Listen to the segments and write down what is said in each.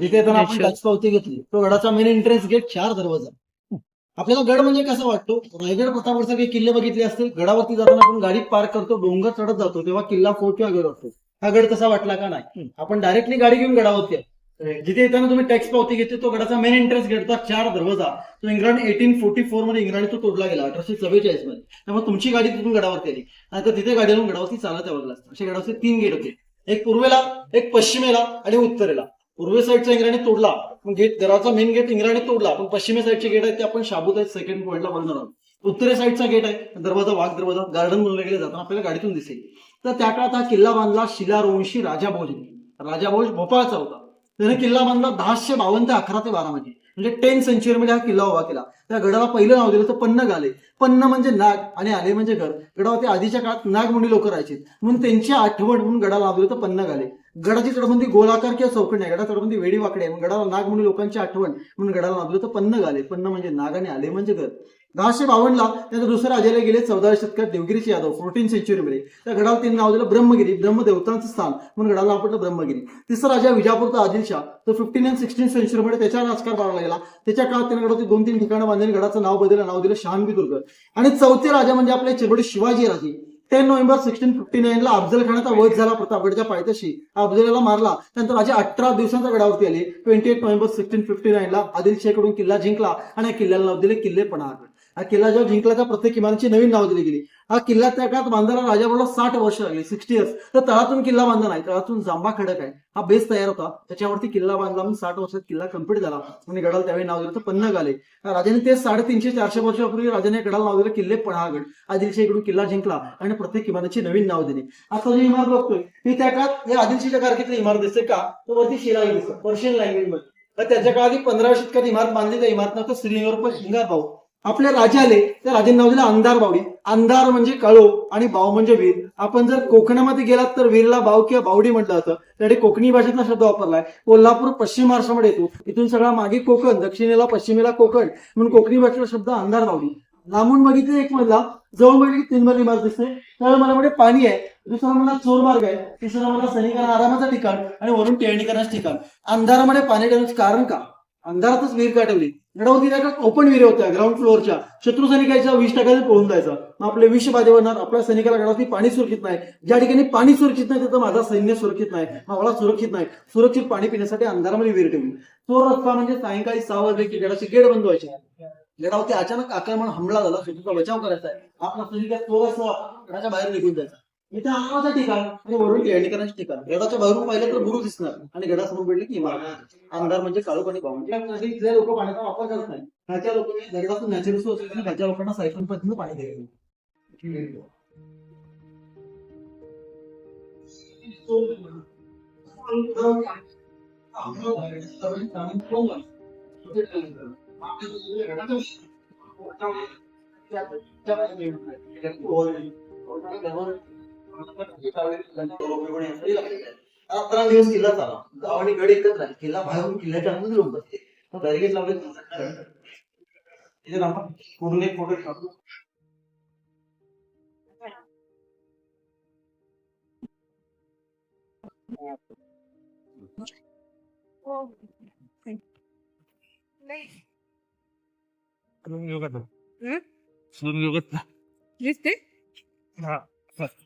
जिथे येताना आपण. टॅक्स पावती घेतली. तो गडाचा मेन एंट्रन्स गेट चार दरवाजा. आपल्याला गड म्हणजे कसा वाटतो? रायगड प्रतापगड काही किल्ले बघितले असतील? गडावरती जाताना आपण गाडीत पार्क करतो डोंगर चढत जातो तेव्हा किल्ला फोर्ट किंवा गड असतो. हा गड तसा वाटला का नाही? आपण डायरेक्टली गाडी घेऊन गडावरती. जिथे येताना तुम्ही टॅक्स पावती घेतली तो गडाचा मेन एंट्रन्स गेटचा चार दरवाजा. तो इंग्लंड एटीन फोर्टी फोरमध्ये इंग्लंड तो तोडला गेला अठराशे चव्वेचाळीसमध्ये. त्यामुळे तुमची गाडी तिथून गडावरती आली. नाही तर तिथे गाडी आणून गडावरती चालत यावं लागलं असे गडावरचे तीन गेट होते. एक पूर्वेला एक पश्चिमेला आणि उत्तरेला. पूर्वे साईडचा इंग्रजांनी तोडला पण गेट घराचा मेन गेट इंग्रजांनी तोडला पण पश्चिमे साईडचे गेट आहे ते आपण शाबूत आहेत सेकंड पॉईंटला बघणार आहोत. उत्तरे साईडचा गेट आहे दरवाजा वाघ दरवाजा गार्डन म्हणून गेले जाताना आपल्याला गाडीतून दिसेल. तर त्या काळात हा किल्ला बांधला शिलारोंशी राजा भोजने राजा भोज भोपाळचा होता. त्याने किल्ला बांधला दहाशे बावन्न ते अकरा ते बारा मध्ये. म्हणजे टेन सेंचुरी मध्ये हा किल्ला उभा केला. त्या गडाला पहिलं नाव दिलं तर पन्नग आले. पन्न म्हणजे नाग आणि आले म्हणजे गड गडावरती आधीच्या काळात नागमुंडी लोक राहायचे. म्हणून त्यांची आठवण म्हणून गडाला नाव दिलं तर पन्नग आले. गडाची तटबंदी गोलाकार किंवा चौकणी आहे गडा तटबंदी वेडी वाकडे आहे. मग गडाला लोकांची आठवण म्हणून गडाला नाव दिलं तर पन्न आले. पन्न म्हणजे नाग आणि आले म्हणजे गड दहाशे बावन्नला त्यानंतर दुसऱ्या राजाला गेले चौदाव्या शतकात देवगिरीचे यादव फोर्टीन सेंचुरीमध्ये त्या गडाला त्यांनी नाव दिलं ब्रह्मगिरी ब्रह्मदेवतांचं स्थान म्हणून गडाला नाव ब्रह्मगिरी. तिसरा राजा विजापूरचा आदिलशाह तर फिफ्टीन अँड सिक्स्टीन सेंचुरीमध्ये त्याच्या राजकार बाळगला गेला. त्याच्या काळात त्याने गडावरती दोन तीन ठिकाणं बांधली. गडाचं नाव बदललं नाव दिलं शहानबी दुर्ग आणि चौथे राजा म्हणजे आपले चिरबडी शिवाजी राजे. टेन नोव्हेंबर सिक्स्टीन फिफ्टी नाईनला अफजल खानाचा वध झाला प्रतापगडच्या पायथ्याशी. अफजलला मारला. त्यानंतर राजे अठरा दिवसांच्या गडावरती आले. Twenty eight November sixteen fifty नाईनला आदिलशाहीकडून किल्ला जिंकला. आणि या किल्ल्याला नाव दिले किल्ले पणागड हा किल्ला जेव्हा जिंकला त्या प्रत्येक इमारतीची नवीन नाव दिली गेली. हा किल्ला त्या काळात बांधायला राजाबरोबर साठ वर्ष लागली सिक्स्टी इयर्स तर तळातून किल्ला बांधला नाही. तळातून जांबा खडक आहे. हा बेस तयार होता. त्याच्यावरती किल्ला बांधला म्हणून साठ वर्षात किल्ला कंप्लीट झाला. आणि गडाला त्यावेळी नाव दिलं तर पन्न आले. राजाने ते साडेतीनशे चारशे वर्षापूर्वी राजाने गडाला नाव दिलं किल्ले पन्हागड आदिलशाहीकडून किल्ला जिंकला आणि प्रत्येक इमारतीची नवीन नाव दिली. आता जी इमारत बघतोय ही त्या काळात या आदिलशीच्या कारकिर्दीतली इमारत दिसते का? तर वरती शिलालेख दिसतो. पर्शियन लँग्वेजमध्ये तर त्याच्या काळात पंधरा पंधराव्या शतकात इमारत बांधली त्या इमारत नाव पण शिंगार भाऊ आपल्या राजाले त्या राजाने नाव दिलं अंधार बावडी. अंधार म्हणजे काळो आणि बाव म्हणजे वीर. आपण जर कोकणामध्ये गेलात तर वीरला बाव किंवा बावडी म्हटलं जातं. त्यासाठी कोकणी भाषेतला शब्द वापरलाय. कोल्हापूर पश्चिम महाराष्ट्रामध्ये येतो. इथून सगळा मागे कोकण दक्षिणेला पश्चिमेला कोकण. म्हणून कोकणी भाषेतला शब्द अंधार बावडी. लांबून बघितले एक मधला जवळ बघितली तीन मधली इमारत दिसते त्यावेळी मला म्हणजे पाणी आहे. दुसरा मला चोर मार्ग आहे. तिसरा मला सैनिकांना आरामाचं ठिकाण आणि वरून टेळणी करण्याचं ठिकाण. अंधारामध्ये पाणी ठेवण्याचं कारण का? अंधारातच विहीर का ठेवली गडावरती त्या ओपन विहिरी होत्या ग्राउंड फ्लोअरच्या शत्रू सैनिकाच्या वीस टाकायचं पळून जायचा. मग आपले विष बाधे होणार आपल्या सैनिकाला गडावरती पाणी सुरक्षित नाही. ज्या ठिकाणी पाणी सुरक्षित नाही तिथं माझा सैन्य सुरक्षित नाही मला सुरक्षित नाही. सुरक्षित पाणी पिण्यासाठी अंधारामध्ये विहीर ठेवली. चोर रस्ता म्हणजे सायंकाळी सहा वाजले की गडाची गेट बंद व्हायची. गडावरती अचानक आक्रमण हमला झाला शत्रूचा बचाव करायचा आहे. आपला सैनिक चोर गडाच्या बाहेर निघून जायचा. इथे आरामाचं ठिकाण आणि वरून टेळणी करण्याचं ठिकाण. गडाच्या बाहेरून पाहिलं तर गुरु दिसणार आणि गडासमोर भेटले की इमारत. अंधार म्हणजे काळोख आणि बावून जे लोक पाण्याचा वापर करत नाही ह्याच्या लोकांनी दगडातून नॅचरल सोर्स ह्याच्या लोकांना सायकल पद्धतीनं पाणी द्यायचं. अकरा दिवस किल्ला चाला. गाव आणि गड एकच राहील किल्ला बाहेरून किल्ल्याच्या आतून लोक बसते बॅरिगेट लावले. इथे आपण पूर्ण एक फोटो टाकू. हं? ठिकाण रेस्ट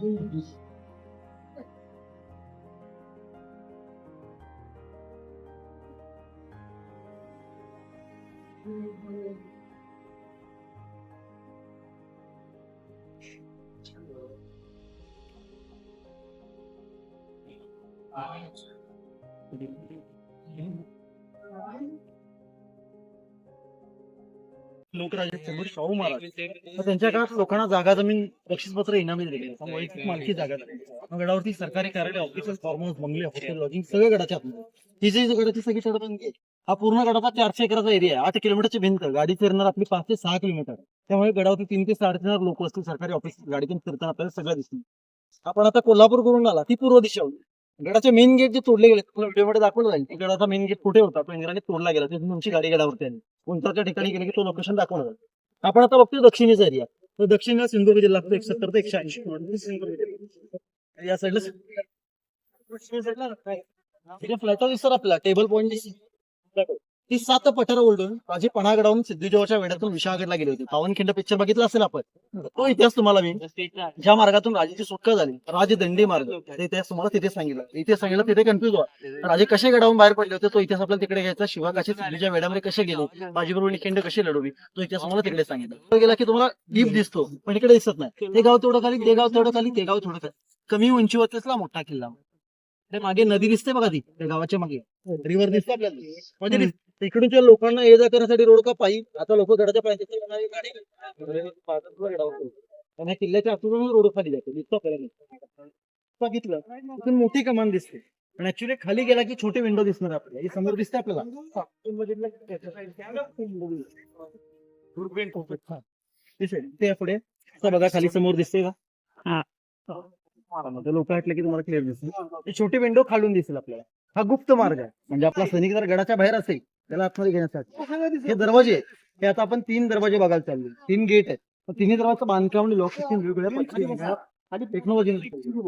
babies Thank you. लोकराजे शाहू महाराज. त्यांच्या काळात लोकांना जागा जमीन बक्षीसपत्र इनामी दिले त्यामुळे एक मालकी जागा झाली. मग गडावरती सरकारी कार्यालय ऑफिसेस फार्म हाऊस बंगले हॉटेल लॉजिंग सगळे गडाच्या आतमध्ये. ही जी गडाची सगळी आहे हा पूर्ण गडाचा चारशे एकराचा एरिया आहे. आठ किलोमीटरची भिंत. गाडी फिरणार आपली पाच ते सहा किलोमीटर. त्यामुळे गडावरती तीन ते साडेतीन हजार लोक असतील. सरकारी ऑफिस गाडीतून फिरताना आपल्याला सगळं दिसतील आपण आता कोल्हापूर करून आला ती पूर्व दिशा होती. गडाचे मेन गेट जे तोडले गेले तुम्हाला व्हिडिओमध्ये दाखवलं जाईल गडाचा मेन गेट कुठे होता? तो इंग्रजांनी तोडला गेला. तिथून तुमची गाडी गडावरती आली. कोणत्या ठिकाणी गेले की तो लोकेशन दाखवलं जाईल आपण आता बघतोय दक्षिणेचा एरिया तर दक्षिणेला सिंधुदुर्ग जिल्हा लागतो एक सत्तर ते एकशे ऐंशी किलोमीटर. या साईडला फ्लॅट दिसतात आपला टेबल पॉईंट ती सात पठार ओढून राजे पणागडावून सिद्धीजवळच्या वेड्यातून विशाळगडला गेले होते. पावनखिंड पिक्चर बघितला असेल आपण? तो इतिहास तुम्हाला मी. ज्या मार्गातून राजाची सुटका झाली राजदंडी मार्ग ते इतिहास तुम्हाला तिथे सांगितलं. इथे सांगितलं तिथे कन्फ्युज व्हा. राजे कसे गडावून बाहेर पडले होते तो इतिहास आपल्याला तिकडे घ्यायचा. शिवाकाशी सिद्धीच्या वेड्यामध्ये कसे गेले? बाजीबरोबर खिंड कशी लढवली? तो इतिहास तुम्हाला तिकडे सांगितलं. गेला की तुम्हाला डीप दिसतो पण इकडे दिसत नाही. ते गाव तेवढं खाली ते गाव तेवढं खाली ते गाव थोडं खाली. कमी उंचीवरतीचा मोठा किल्ला. मागे नदी दिसते बघा ती त्या गावाच्या मागे. रिव्हर दिसते आपल्याला. इकडूनच्या लोकांना ये जा करण्यासाठी रोड का पायी? आता लोक गडाच्या आणि ह्या किल्ल्याच्या आतून रोड खाली जातो. दिसतो बघितलं. तिथून मोठी कमान दिसते. पण ऍक्च्युली खाली गेला की छोटी विंडो दिसणार आपल्याला. ही समोर दिसते आपल्याला. ते पुढे. बघा खाली समोर दिसते का? लोक ऐकले की तुम्हाला क्लिअर दिसेल. छोटी विंडो खालून दिसेल आपल्याला. हा गुप्त मार्ग आहे. म्हणजे आपला सैनिक जर गडाच्या बाहेर असेल त्याला आतमध्ये घेण्यासाठी. हे दरवाजे आहेत. हे आता आपण तीन दरवाजे बघायला चालले तीन गेट आहेत. तिन्ही दरवाजाचं बांधकाम आणि लॉक सिस्टीम वेगवेगळ्या आणि टेक्नॉलॉजी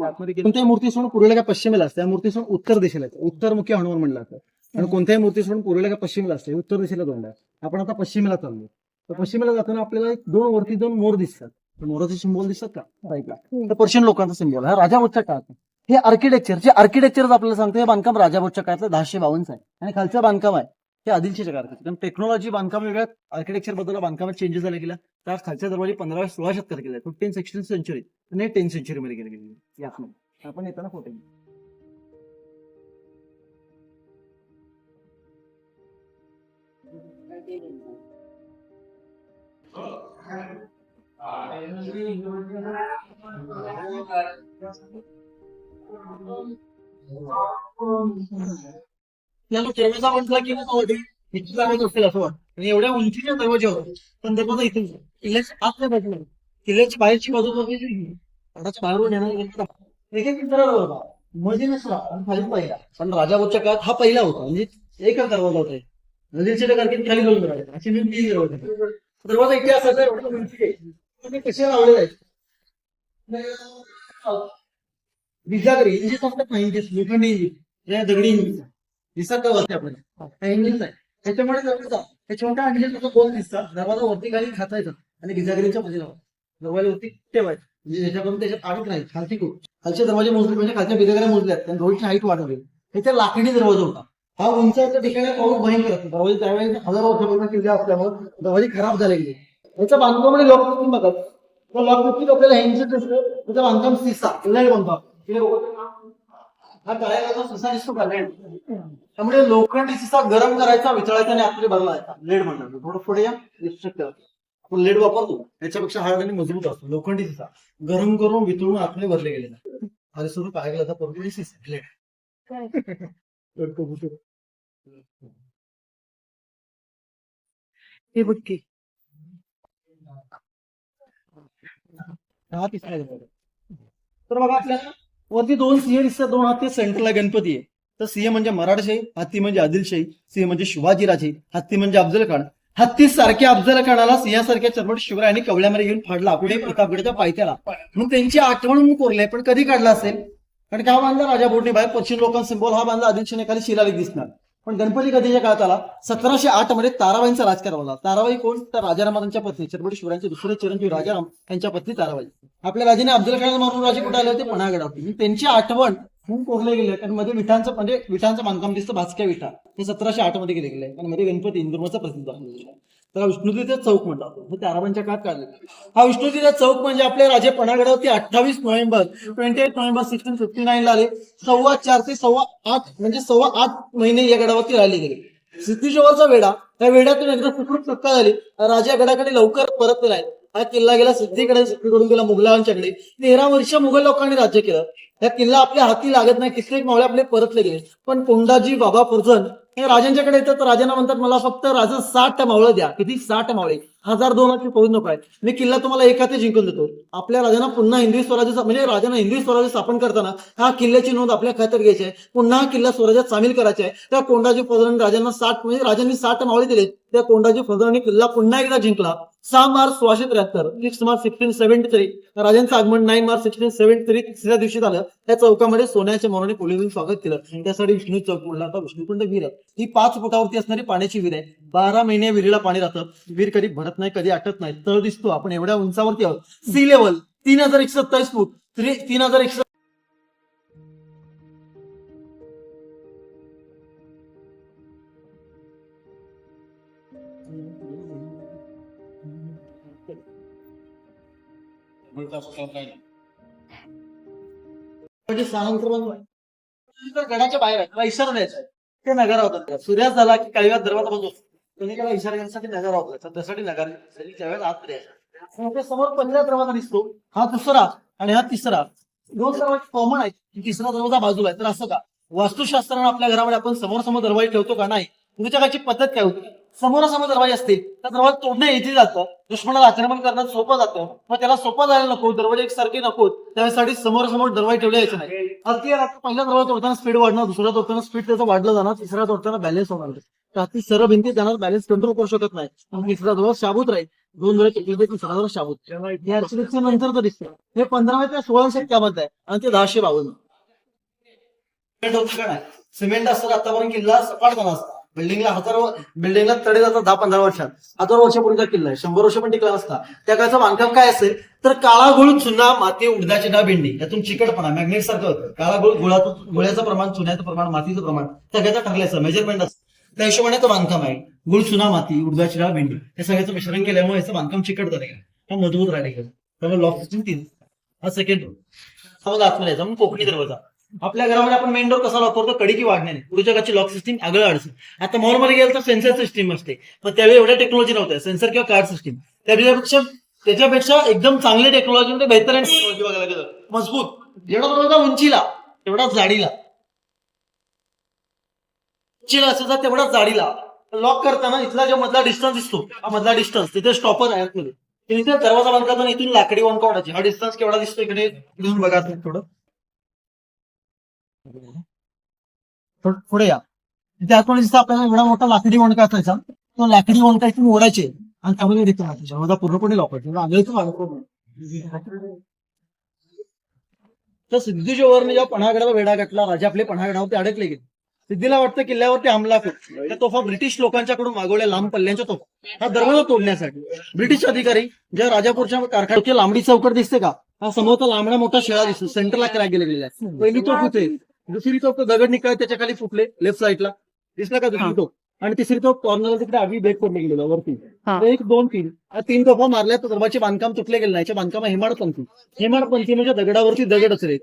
आतमध्ये. कोणत्याही मूर्ती सोडून पूर्वेला का पश्चिमेला असते. त्या मूर्ती सोडून उत्तर दिशेला. उत्तरमुखी हनुमान म्हणलं जातं आणि कोणत्याही मूर्ती सोडून पूर्वेला का पश्चिमेला असते. उत्तर दिशेला तोंड आपण आता पश्चिमेला चाललो तर पश्चिमेला जाताना आपल्याला एक दोन वरती दोन मोर दिसतात. मोराचे सिंबॉल दिसतात का? तर पर्शियन लोकांचा सिंबॉल. हा राजावरच्या काळात. हे आर्किटेक्चर जे आर्किटेक्चर आपल्याला सांगतं हे बांधकाम राजावरच्या काळातलं दहाशे बावनचं आहे. आणि खालचं बांधकाम आहे. हे आदिलशीच्या काळात कारण टेक्नॉलॉजी बांधकाम वेगळ्या आर्किटेक्चरबद्दल बांधकामात चेंजेस झाले गेल्या त्या खालच्या दरवाजे पंधराव्या सोळा शतकात गेले. फिफ्टीन सिक्स्टीन सेंचुरी आणि टेन सेंचुरी मध्ये गेले गेले. आपण येताना फोटो घेऊ. याला दरवाजा म्हटला की मग अवधी इथे जागा असेल असं वाटतं. आणि एवढ्या उंचीच्या दरवाजे होते. पण दरवाजा इथे किल्ल्याच्या आतल्या बाजूला नाही. किल्ल्याची बाहेरची बाजू बघायची गडाच्या बाहेरून येणार गेला एक एक होता मध्ये नसला आणि खाली पहिला. पण राजापूरच्या काळात हा पहिला होता. म्हणजे एकच दरवाजा होता. नदीच्या कारकीर्द खाली दोन दरवाजे असे मी तीन दरवाजे दरवाजा इथे असायचा एवढा उंची आहे. कसे लावले जायचे बिजागरी इंजिन असतात ना इंजिन लोखंडी इंजिन या दगडी इंजिन. दिसत वरती आपल्याला. इंजिन आहे. त्याच्यामुळे दरवाजा हे छोट्या अंगलीत कसं गोल दिसतात दरवाजा वरती खाली खाता येतं आणि बिजागरीच्या मध्ये दरवाजा वरती ठेवायचं. म्हणजे ज्याच्याकडून त्याच्यात आडत नाही खालती खूप खालचे दरवाजे मोजले म्हणजे खालच्या बिजागऱ्या मोजल्या आहेत. आणि रोडची हाईट वाढवली त्याच्या लाकडी दरवाजा होता हा उंचाच्या ठिकाणी पाऊस भयंकर असतो. दरवाजे त्यावेळी हजारो वर्षापासून किल्ले असल्यामुळे दरवाजे खराब झालेले त्याच्या बांधकामामध्ये लॉक सिस्टीम बघा तो लॉक आपल्याला ह्यांचे दिसलं त्याचं बांधकाम सिसा किल्ला बांधकाम हे. हा सिसा दिसतो का लेड त्यामुळे लोखंडी सिसा गरम करायचा वितळायचा आणि आतमध्ये भरला लेड म्हणतात. थोडं पुढे या. शकतं आपण लेड वापरतो. त्याच्यापेक्षा हार्ड आणि मजबूत असतो. लोखंडी सिसा गरम करून वितळून आतमध्ये भरले गेले अरे सुरू काय गेला तर पोर्तुगीज सिसा लेड हे बघ की. हा तिसरा. तर बघा आपल्याला वरती दोन सिंह दिसतात दोन हत्ती सेंटरला गणपती आहे. तर सिंह म्हणजे मराठशाही हत्ती म्हणजे आदिलशाही सिंह म्हणजे शिवाजीराजे हत्ती म्हणजे अफजल खान हत्ती सारख्या अफजल खानाला सिंहासारख्या चर्मट शिवरायांनी कवड्यामध्ये घेऊन फाडला. पुढे प्रतापगडच्या पायथ्याला. म्हणून त्यांची आठवण म्हणून कोरले पण कधी काढला असेल? कारण का हा बांधला राजा बोटणी बाहेर पश्चिम लोकांचा सिंबॉल हा बांधला आदिलशाही खाली शिलालेख दिसणार. पण गणपती कधीच्या काळात आला. सतराशे आठमध्ये ताराबाईंचा राजकारण होता ताराबाई कोण? तर राजारामांच्या पत्नी. छत्रपती शिवरायांचे दुसरे चिरंजीव राजाराम यांच्या पत्नी ताराबाई. आपल्या राजाने अब्दुल कलाम मारून राजे कुठे आले होते? पणागडावरती म्हणजे त्यांची आठवण खूप कोरले गेले कारण मध्ये विठांचं म्हणजे विठांचं बांधकाम दिसतं भास्क्या विठा हे सतराशे आठमध्ये गेले गेले. आणि मध्ये गणपती इंदुरचा प्रसिद्ध आहे. त्याला विष्णुतीचा चौक म्हणतात हे ताराबाईंच्या काळात काढले हा विष्णुतीचा चौक म्हणजे आपले राजे पणागडावरती अठ्ठावीस November twenty eight November sixteen fifty nine ला आले. सव्वा चार ते सव्वा आठ म्हणजे सव्वा आठ महिने या गडावरती राहिले गेले. सिद्धीजवळचा वेढा त्या वेढ्यातून एकदा सुखरूप सुटका झाली? राजा गडाकडे लवकर परत नाही. हा किल्ला गेला सिद्धीकडे सिद्धीकडून गेला मुघलांच्याकडे. तेरा वर्ष मुघल लोकांनी राज्य केलं. त्या किल्ला आपल्या हाती लागत नाही कित्येक मावळे आपले परतले गेले. पण कोंडाजी बाबा फर्जन हे राजांच्याकडे येतात तर राजांना म्हणतात मला फक्त राजा साठ मावळं द्या. किती? साठ मावळे. हजार दोनाची फौज नको आहे. मी किल्ला तुम्हाला एकाते जिंकून देतो. आपल्या राजांना पुन्हा हिंदवी स्वराज्य म्हणजे राजांना हिंदवी स्वराज्य स्थापन करताना हा किल्ल्याची नोंद आपल्या खात्यात घ्यायची आहे. पुन्हा हा किल्ला स्वराज्यात सामील करायचा आहे. त्या कोंडाजी फौजांनी राजांना साठ म्हणजे राजांनी साठ मावळे दिले. त्या कोंडाजी फौजांनी किल्ला पुन्हा एकदा जिंकला. सहा मार्च सोळाशे त्र्याहत्तर six March sixteen seventy three राजांचं आगमन nine March sixteen seventy three तिसऱ्या दिवशी झालं. त्या चौकामध्ये सोन्याच्या मोराने पोलिसांनी स्वागत केलं. त्यासाठी विष्णू चौक बोलला आता विष्णुकुंड वीर. आहे ही पाच फुटावरती असणारी पाण्याची विहीर आहे. बारा महिने विहिरीला पाणी राहतं. विहीर कधी भरत नाही कधी आटत नाही. तळ दिसतो. आपण एवढ्या उंचावरती आहोत. सी लेवल तीन हजार एकशे सत्तावीस फूट. तीन हजार एकशे म्हणजे गडाच्या बाहेर आहे. त्याला इशारा द्यायचा आहे. ते नगारा होतात सूर्यास झाला की काही वेळा दरवाजा बंद होतो. त्यांनी त्याला इशारा देण्यासाठी नगर त्यासाठी नगर त्यावेळेस आत द्यायचा समोर पहिला दरवाजा दिसतो हा दुसरा आणि हा तिसरा. दोन दरवाजे कॉमन आहेत तिसरा दरवाजा बाजूला आहे. तर असं का? वास्तुशास्त्रानं आपल्या घरामध्ये आपण समोर समोर दरवाजे ठेवतो का नाही? तुमच्या गाची पद्धत काय होती? समोरासमोर दरवाजे असतील तर दरवाजा तोडणं इझी जातं. दुश्मनाला आक्रमण करणं सोपं जातं. मग त्याला सोपं जायला नको दरवाजे एकसारखे नको. त्यासाठी समोरासमोर दरवाजे ठेवले यायचे नाही. अगदी आता पहिला दरवाजा तोडताना स्पीड वाढणार दुसरा तोडताना स्पीड त्याचं वाढलं जाणार तिसरा तोडताना बॅलन्स होणार तर ती सर्व भिंती जाणार बॅलन्स कंट्रोल करू शकत नाही. मग तिसरा दरवाजा शाबूत राहील. दोन वेळा तिसरा दरवाजा शाबूत. हे आर्किटेक्चर नंतर तर दिसतं. हे पंधरा ते सोळाशे त्यामध्ये आहे आणि ते दहाशे बावन्न. सिमेंट असतं आतापर्यंत किल्ला सपाट झाला असता. बिल्डिंगला हजारो बिल्डिंगला तडे जातात दहा पंधरा वर्षात. हजारो वर्षापूर्वीचा किल्ला आहे. शंभर वर्ष पण टिकला असता त्या काळचं बांधकाम काय असेल? तर काळा गुळ चुना माती उडदाची डाळ भेंडी यातून चिकटपणा मॅग्नेट सारखं. होतं काळा गुळ गुळाचं गुळ्याचं प्रमाण चुन्याचं प्रमाण मातीचं प्रमाण सगळ्याचं ठरल्याचं मेजरमेंट असतं त्या हिशोबाने तो बांधकाम आहे. गुळ चुना माती उडदाची डाळ भेंडी. हे सगळ्याचं मिश्रण केल्यामुळे याचं बांधकाम चिकट झालं हा मजबूत राहिले गेलं त्यामुळे लॉक सिस्टम तीन. हा सेकंड समजा मग आतमध्ये यायचा मग कोकणी दरवाजा. आपल्या घरामध्ये आपण मेन डोर कसा लॉक करतो? कडी वाढण्याने. पुढच्या गाची लॉक सिस्टीम आगळ अडचण आता मॉलमध्ये गेलं तर सेन्सर सिस्टीम असते. पण त्यावेळी एवढ्या टेक्नॉलॉजी नव्हत्या. सेन्सर किंवा कार्ड सिस्टीम त्यापेक्षा त्याच्यापेक्षा एकदम चांगली टेक्नॉलॉजी म्हणजे बेहतर टेक्नॉलॉजी बघायला गेलं मजबूत. जेवढा दरवाजा उंचीला. तेवढा जाडीला. उंचीला असेल तर तेवढा जाडीला. लॉक करताना इथला जो मधला डिस्टन्स दिसतो हा मधला डिस्टन्स तिथे स्टॉपर आहे आतमध्ये. तिथे दरवाजा बंद करताना इथून लाकडी वन काढायची हा डिस्टन्स केवढा दिसतो इकडे? घेऊन बघा थोडं. पुढे या. तिथे आतमध्ये दिसतं आपल्याला एवढा मोठा लाकडी वणका असायचा. तो लाकडी वणका इथून ओढायचे आणि त्यामध्ये रिटर्न टाकायचे माझा पूर्णपणे लॉक व्हायचा. आंधळीचं मागं तर सिद्धीजोवरने जेव्हा पन्हागडावर वेढा घातला. राजा आपले पन्हागडावरती अडकले गेले. सिद्धीला वाटतं किल्ल्यावरती हमला करू त्या तोफा ब्रिटिश लोकांच्याकडून मागवल्या लांब पल्ल्यांच्या तोफा हा दरवाजा तोडण्यासाठी. ब्रिटिश अधिकारी ज्या राजापूरच्या कारखान्याची लांबडी चौकट दिसते का? हा समोर लांबडा मोठा शेळा दिसतो. सेंटरला क्रॅक गेलेला आहे. पहिली तोफ होते. दुसरी तोफ दगड निकाल त्याच्याखाली फुटले लेफ्ट साईडला दिसला का दुसरी तोफ आणि तिसरी तोफ कॉर्नर तिकडे आधी ब्रेक पडले गेलेला वरती. हा. तर एक दोन तीन. तीन तोफा मारल्या तर दरबाचे बांधकाम तुटले गेले नाही. याच्या बांधकाम हेमाडपंथी. हेमाडपंथी म्हणजे दगडावरती दगड असले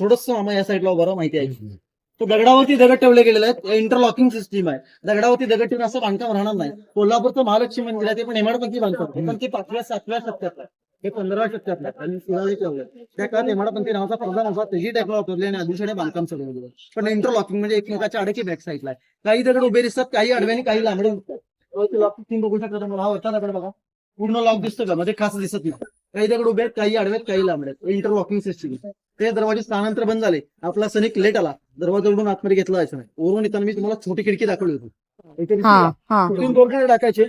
थोडस आम्हाला या साईडला बरं माहिती आहे. तो दगडावरती दगड ठेवले गेलेले आहेत. इंटरलॉकिंग सिस्टीम आहे. दगडावरती दगड ठेवून असं बांधकाम राहणार नाही. कोल्हापूरचं महालक्ष्मी मंदिर आहे ते पण हेमाडपंथी बांधकाम आहे. पण ते पाचव्या सातव्या शतकात आहे. हे पंधराव्या शतकात आहे. आणि त्या काळात हेमाडपंथी नावाचा प्रधान त्याची टेक्नॉलॉजी वापरली आणि आदिशाने बांधकाम सगळं केलं. पण इंटरलॉकिंग म्हणजे एकमेकाच्या आडकी बॅक साईडला आहे. काही दगड उभे दिसतात काही आडवे आणि काही लांबडे दिसतात. लॉक सिस्टीम बघू शकता तुम्हाला हा होता दगड बघा. पूर्ण लॉक दिसतो का? मध्ये खास दिसत नाही. काही दगड उभे आहेत काही आडवे आहेत काही लांबडे आहेत. इंटरलॉकिंग सिस्टीम ते दरवाजे स्थानांतर बंद झाले. आपला सैनिक लेट आला. दरवाजा उडून आतमध्ये घेतला जायचं नाही. वरून येताना मी तुम्हाला छोटी खिडकी दाखवली होती. टाकायचे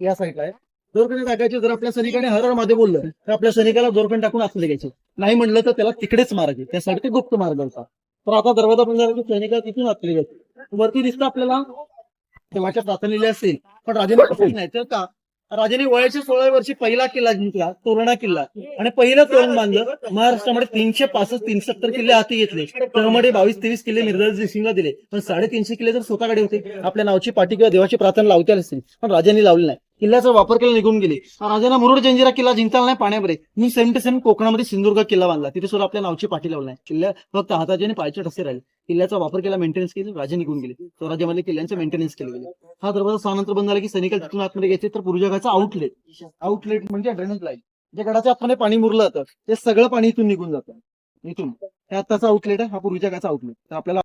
या साईडला आहे दोरकडे टाकायचे जर आपल्या सैनिकाने हररमध्ये बोललं तर आपल्या सैनिकाला दोरकडे टाकून आतमध्ये घ्यायचे. नाही म्हणलं तर त्याला तिकडेच मारायचे. त्यासाठी ते गुप्त मार्ग होता. तर आता दरवाजा बंद झाला की सैनिकाला तिथून आतमध्ये घ्यायचे. वरती दिसतं आपल्याला तेव्हाच्या प्रार्थनेले असेल पण राजेने नाही तर का? राजाने वयाच्या सोळा वर्षी पहिला किल्ला जिंकला तोरणा किल्ला. आणि पहिलं तोरण बांधलं महाराष्ट्रामध्ये तीनशे पासष्ट तीनशे सत्तर किल्ले हाती घेतले. त्यामध्ये बावीस तेवीस किल्ले निर्दय सिंगला दिले. पण साडेतीनशे किल्ले जर स्वतःकडे होते आपल्या नावची पाठी किंवा देवाची प्रार्थना लावते असतील पण राजांनी लावली नाही. किल्ल्याचा वापर केला निघून गेले. राजांना मुरुड जंजिरा किल्ला जिंकता नाही पाण्यामध्ये. मी सेम टू सेम कोकणामध्ये सिंधुदुर्ग किल्ला बांधला. तिथे सुद्धा आपल्या नावची पाठी लावला नाही. किल्ल्या फक्त हाताचे आणि पायचे ठसे राहिले. किल्ल्याचा वापर केला मेंटेनन्स केले राजे निघून गेले. स्वराज्यामध्ये किल्ल्यांचे मेंटेनन्स केले गेले. हा दरवाजा सहानंतर बंद झाला की सैनिक तिथून आतमध्ये घ्यायचे तर पूर्वजगाचा आउटलेट आउटलेट म्हणजे ड्रेनेज लाईन जे गडाच्या आतमध्ये पाणी मुरलं जातं ते सगळं पाणी इथून निघून जातं. इथून. हे आताचा आउटलेट आहे हा पूर्वीच्या आउटलेट तर आपल्याला